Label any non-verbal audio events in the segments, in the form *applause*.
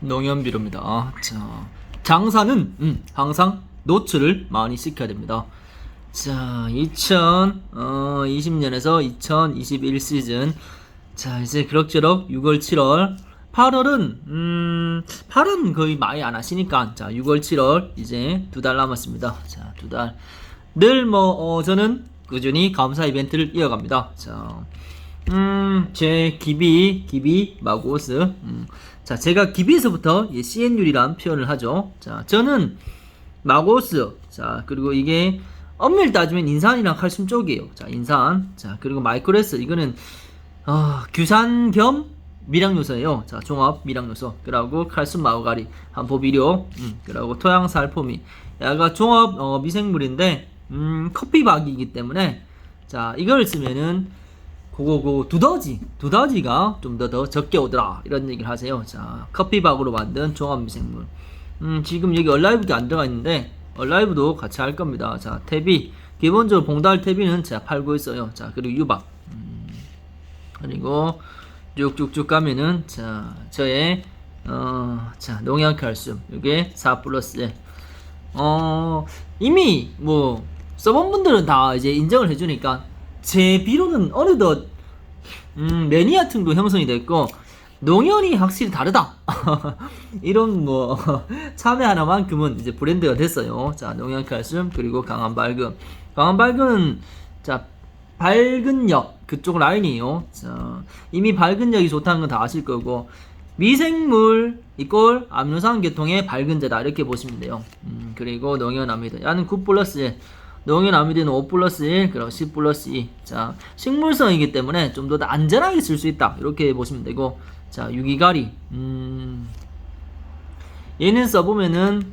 농연비료입니다. 자, 장사는 음, 항상 노출을 많이 시켜야 됩니다. 자, 2020년에서 2021 시즌. 자, 이제 그럭저럭 6월, 7월. 8월은, 음, 8월은 거의 많이 안 하시니까. 자, 6월, 7월. 이제 두 달 남았습니다. 자, 두 달. 늘 뭐, 어, 저는 꾸준히 감사 이벤트를 이어갑니다. 자, 음, 제 기비, 기비, 마고스. 음, 자, 제가 기비에서부터 이 CN율이란 표현을 하죠. 자, 저는 마고스. 자, 그리고 이게 엄밀히 따지면 인산이랑 칼슘 쪽이에요. 자, 인산. 자, 그리고 마이크로레스. 이거는, 어, 규산 겸 미량 요소예요. 자, 종합 미량 요소. 그리고 칼슘 마오가리, 한포 비료, 음, 그리고 토양 살포미. 야가 종합 어, 미생물인데, 음, 커피박이기 때문에, 자, 이걸 쓰면은, 그거고 두더지 두더지가 좀 더 더 적게 오더라. 이런 얘기를 하세요. 자 커피박으로 만든 종합미생물. 음 지금 여기 얼라이브도 안 들어가 있는데 얼라이브도 같이 할 겁니다. 자 태비. 기본적으로 봉달 태비는 제가 팔고 있어요. 자 그리고 유박. 음, 그리고 쭉쭉쭉 가면은 자 저의 어자 농약 칼슘 이게 4 플러스 1. 어 이미 뭐 써본 분들은 다 이제 인정을 해주니까 제 비로는 어느덧 음, 매니아층도 형성이 됐고 농연이 확실히 다르다. *laughs* 이런 뭐 *laughs* 참여 하나만큼은 이제 브랜드가 됐어요. 자 농연 칼슘 그리고 강한 밝음 강한 밝음은 자 밝은 역 그쪽 라인이에요. 자 이미 밝은 역이 좋다는 건 다 아실 거고 미생물 이꼴 아미노산 계통의 밝은 제다. 이렇게 보시면 돼요. 음, 그리고 농연 아미드 야는 9 플러스. 1 농연 아미드는 5 플러스 1, 그리고 10 플러스 2. 자, 식물성이기 때문에 좀 더 안전하게 쓸 수 있다. 이렇게 보시면 되고. 자, 유기가리. 음, 얘는 써보면은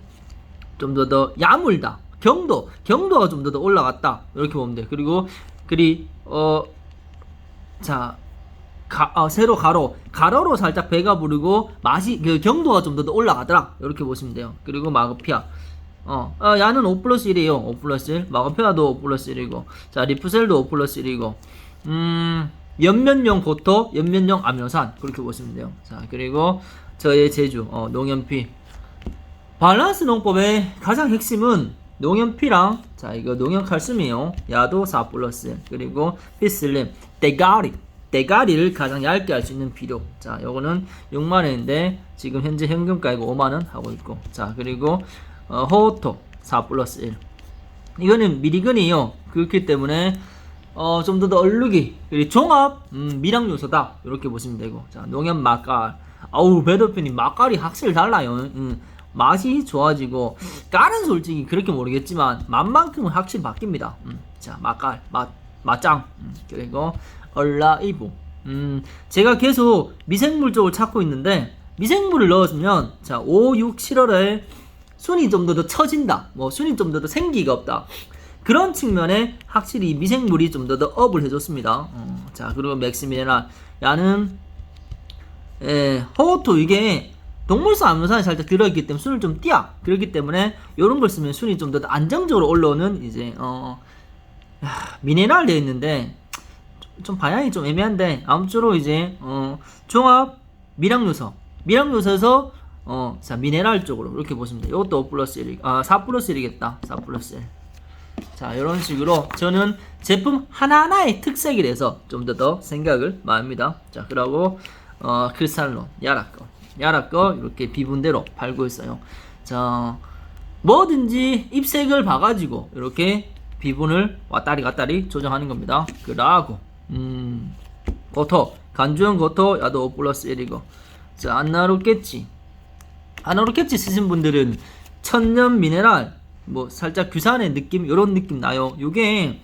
좀 더 더 야물다. 경도. 경도가 좀 더 더 올라갔다. 이렇게 보면 돼. 그리고, 그리, 어, 자, 가, 어, 세로 가로 가로로 살짝 배가 부르고 맛이 그 경도가 좀더더 올라가더라 이렇게 보시면 돼요 그리고 마그피아 어, 어, 야는 5 플러스 1이에요. 5 플러스 1. 마거페아도 5 플러스 1이고. 자, 리프셀도 5 플러스 1이고. 음, 연면용 고토, 연면용 아미노산. 그렇게 보시면 돼요. 자, 그리고 저의 제주, 어, 농연피. 밸런스 농법의 가장 핵심은 농연피랑, 자, 이거 농연칼슘이에요. 야도 4 플러스 1. 그리고 피슬림, 대가리. 대가리를 가장 얇게 할 수 있는 비료. 자, 요거는 6만원인데, 지금 현재 현금가액 5만원 하고 있고. 자, 그리고 어, 호토 4 플러스 1 이거는 미리근이에요. 그렇기 때문에 어, 좀 더 더 얼룩이 종합 음, 미량 요소다. 이렇게 보시면 되고. 자 농협 맛깔. 아우 배도표님 맛깔이 확실히 달라요. 음, 맛이 좋아지고 깔은 솔직히 그렇게 모르겠지만 맛만큼은 확실히 바뀝니다. 음, 자 맛깔 맛 맛짱 음, 그리고 얼라이브. 음, 제가 계속 미생물 쪽을 찾고 있는데 미생물을 넣었으면 자 5, 6, 7월에 순이 좀더더 처진다. 뭐 순이 좀더더 생기가 없다. 그런 측면에 확실히 미생물이 좀 더 더 업을 해줬습니다. 어, 자 그리고 맥스미네랄 야는 에, 허오토 이게 동물성 아미노산이 살짝 들어있기 때문에 순을 좀 띄야. 그렇기 때문에 이런 걸 쓰면 순이 좀 더 안정적으로 올라오는 이제 어 야, 미네랄 되어 있는데 좀 방향이 좀 애매한데 아무쪼록 이제 어 종합 미량 요소 미량 요소에서 어, 자, 미네랄 쪽으로 이렇게 보시면 돼요. 이것도 5 플러스 1, 아, 4 플러스 1이겠다. 4 플러스 1. 자, 이런 식으로 저는 제품 하나하나의 특색에 대해서 좀 더 더 생각을 많이 합니다. 자, 그러고, 어, 크리스탈론, 야라 거. 야라 거 이렇게 비분대로 팔고 있어요. 자, 뭐든지 ip색을 봐가지고 이렇게 비분을 왔다리 갔다리 조정하는 겁니다. 그러고, 음, 버터, 간주형 버터, 야도 5 플러스 1이고. 자, 안 나눴겠지. 아노르캡치 쓰신 분들은 천년 미네랄 뭐 살짝 규산의 느낌 이런 느낌 나요. 요게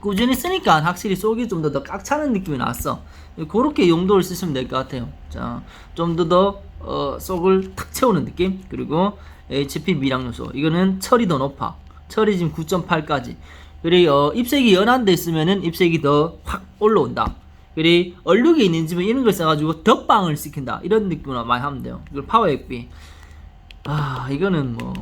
꾸준히 쓰니까 확실히 속이 좀 더 더 꽉 차는 느낌이 났어. 그렇게 용도를 쓰시면 될 것 같아요. 자, 좀 더더 어, 속을 탁 채우는 느낌. 그리고 HP 미량 요소. 이거는 철이 더 높아. 철이 지금 9.8까지. 그리고 어, ip색이 연한 데 있으면은 ip색이 더 확 올라온다. 그리 얼룩이 있는 집은 이런 걸 써가지고 덧방을 시킨다 이런 느낌으로 많이 하면 돼요 이걸 파워 액비 아 이거는 뭐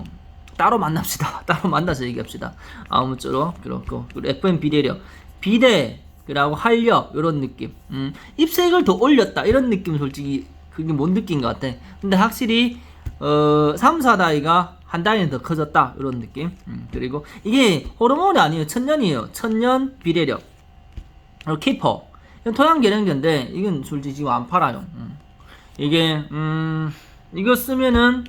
따로 만납시다 *laughs* 따로 만나서 얘기합시다 아무쪼록 그렇고 그리고 FM 비대력 비대 그리고 활력 이런 느낌 음, 입색을 더 올렸다 이런 느낌 솔직히 그게 못 느낀 것 같아. 근데 확실히 어 3, 4다이가 한 다이는 더 커졌다 이런 느낌. 음, 그리고 이게 호르몬이 아니에요. 천년이에요. 천년 비례력. 그리고 키퍼. 토양 계량제인데 이건 솔직히 지금 안 팔아요. 음. 이게 음 이거 쓰면은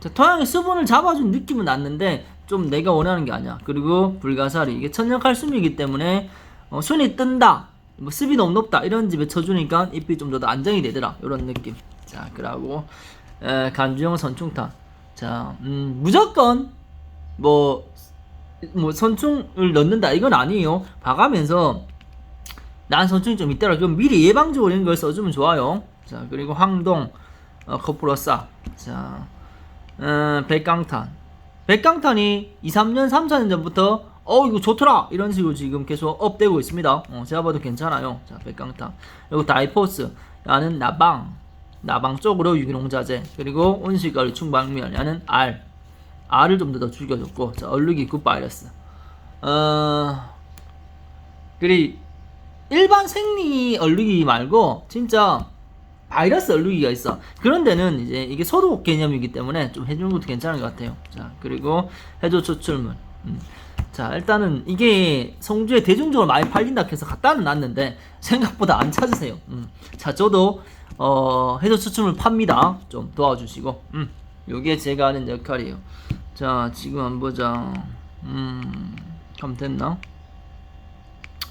자, 토양의 수분을 잡아준 느낌은 났는데 좀 내가 원하는 게 아니야. 그리고 불가사리 이게 천연 칼슘이기 때문에 어, 순이 뜬다. 뭐 습이 너무 높다 이런 집에 쳐주니까 잎이 좀 더 안정이 되더라 이런 느낌. 자 그러고 에, 간주형 선충탄. 자 음, 무조건 뭐, 뭐 선충을 넣는다 이건 아니에요. 봐가면서 난 선충이 좀 있더라. 좀 미리 예방적으로 이런 걸 써주면 좋아요. 자 그리고 황동 어, 코프로사. 자 어, 백강탄. 백강탄이 2, 3년, 3, 4년 전부터 어 이거 좋더라 이런 식으로 지금 계속 업되고 있습니다. 어, 제가 봐도 괜찮아요. 자 백강탄. 그리고 다이포스. 야는 나방. 나방 쪽으로 유기농 자재. 그리고 온실가루 충방면. 야는 알. 알을 좀 더 죽여줬고. 자 얼룩이 굿바이러스. 어 그리 일반 생리 얼룩이 말고 진짜 바이러스 얼룩이가 있어. 그런 데는 이제 이게 소독 개념이기 때문에 좀 해주는 것도 괜찮은 것 같아요. 자, 그리고 해조 추출물. 음. 자, 일단은 이게 성주에 대중적으로 많이 팔린다 해서 갖다는 놨는데 생각보다 안 찾으세요. 음. 자, 저도 어, 해조 추출물 팝니다. 좀 도와주시고. 음. 요게 제가 하는 역할이에요. 자, 지금 한번 보자. 음. 그럼 됐나?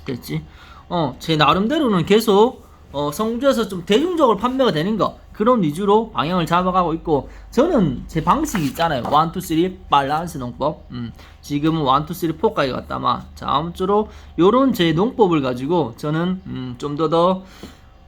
됐지? 어, 제 나름대로는 계속 어, 성주에서 좀 대중적으로 판매가 되는 거 그런 위주로 방향을 잡아가고 있고 저는 제 방식이 있잖아요. 1, 2, 3 밸런스 농법. 음, 지금은 1, 2, 3, 4까지 갔다마. 다음 주로 요런 제 농법을 가지고 저는 음, 좀더 더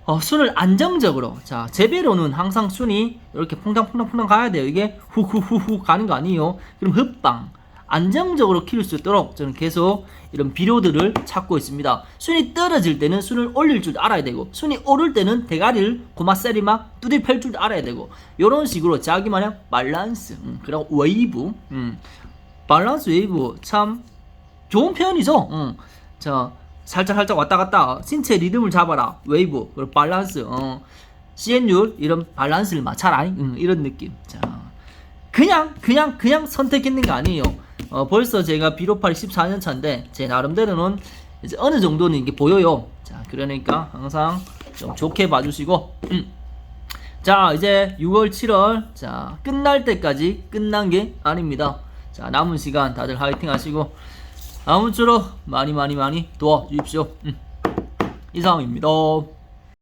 어, 순을 안정적으로 자 재배로는 항상 순이 이렇게 퐁당퐁당퐁당 가야 돼요. 이게 후후후후 가는 거 아니에요. 그럼 흡방 안정적으로 키울 수 있도록 저는 계속 이런 비료들을 찾고 있습니다. 순이 떨어질 때는 순을 올릴 줄 알아야 되고 순이 오를 때는 대가리를 고마세리마 두드려 펼줄 알아야 되고 이런 식으로 자기 마냥 밸런스 음, 그리고 웨이브 음, 밸런스 웨이브 참 좋은 표현이죠. 음. 자 살짝 살짝 왔다 갔다 신체 리듬을 잡아라 웨이브 그리고 밸런스 어. CN율 이런 밸런스를 맞춰라 음, 이런 느낌 자 그냥 그냥 그냥 선택했는 게 아니에요. 어, 벌써 제가 비료팔이 14년 차인데 제 나름대로는 이제 어느 정도는 이게 보여요. 자, 그러니까 항상 좀 좋게 봐주시고. 음. 자, 이제 6월, 7월 자 끝날 때까지 끝난 게 아닙니다. 자, 남은 시간 다들 화이팅 하시고 아무쪼록 많이 많이 많이 도와주십시오. 음. 이상입니다.